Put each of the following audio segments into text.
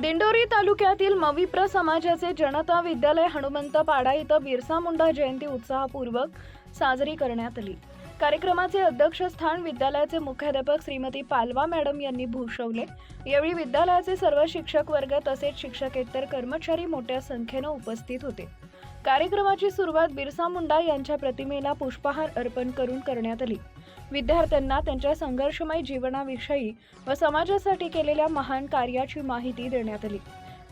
दिंडोरी तालुक्यातील मविप्र समाजाचे जनता विद्यालय हनुमंत पाडा इथं बिरसा मुंडा जयंती उत्साहपूर्वक साजरी करण्यात आली. कार्यक्रमाचे अध्यक्षस्थान विद्यालयाचे मुख्याध्यापक श्रीमती पालवा मॅडम यांनी भूषवले. यावेळी विद्यालयाचे सर्व शिक्षक वर्ग तसेच शिक्षकेतर कर्मचारी मोठ्या संख्येनं उपस्थित होते. कार्यक्रमाची सुरुवात बिरसा मुंडा यांच्या प्रतिमेला पुष्पहार अर्पण करून करण्यात आली. विद्यार्थ्यांना त्यांच्या संघर्षमय जीवनाविषयी व समाजासाठी केलेल्या महान कार्याची माहिती देण्यात आली.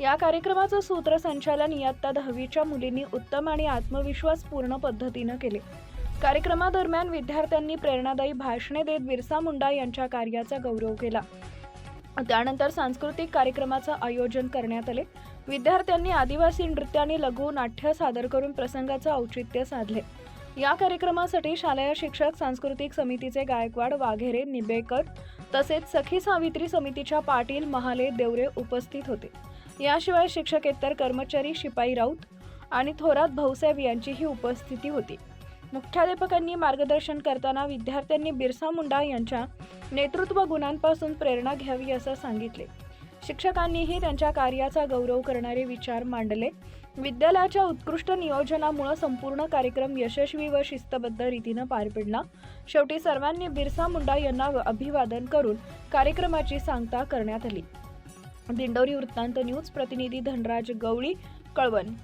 या कार्यक्रमाचं सूत्रसंचालन इयत्ता दहावीच्या मुलींनी उत्तम आणि आत्मविश्वासपूर्ण पद्धतीनं केले. कार्यक्रमादरम्यान विद्यार्थ्यांनी प्रेरणादायी भाषणे देत बिरसा मुंडा यांच्या कार्याचा गौरव केला. त्यानंतर सांस्कृतिक कार्यक्रमाचं आयोजन करण्यात आले. विद्यार्थ्यांनी आदिवासी नृत्याने लघु नाट्य सादर करून प्रसंगाचं औचित्य साधले. या कार्यक्रमासाठी शालेय शिक्षक सांस्कृतिक समितीचे गायकवाड वाघेरे निबेकर तसेच सखी सावित्री समितीच्या पाटील महाले देवरे उपस्थित होते. याशिवाय शिक्षकेतर कर्मचारी शिपाई राऊत आणि थोरात भाऊसाहेब यांचीही उपस्थिती होती. मुख्याध्यापकांनी मार्गदर्शन करताना विद्यार्थ्यांनी बिरसा मुंडा यांच्या नेतृत्व गुणांपासून प्रेरणा घ्यावी असं सांगितले. शिक्षकांनीही त्यांच्या कार्याचा गौरव करणारे विचार मांडले. विद्यालयाच्या उत्कृष्ट नियोजनामुळे संपूर्ण कार्यक्रम यशस्वी व शिस्तबद्ध रीतीनं पार पडला. शेवटी सर्वांनी बिरसा मुंडा यांना अभिवादन करून कार्यक्रमाची सांगता करण्यात आली. दिंडोरी वृत्तांत न्यूज प्रतिनिधी धनराज गवळी कळवण.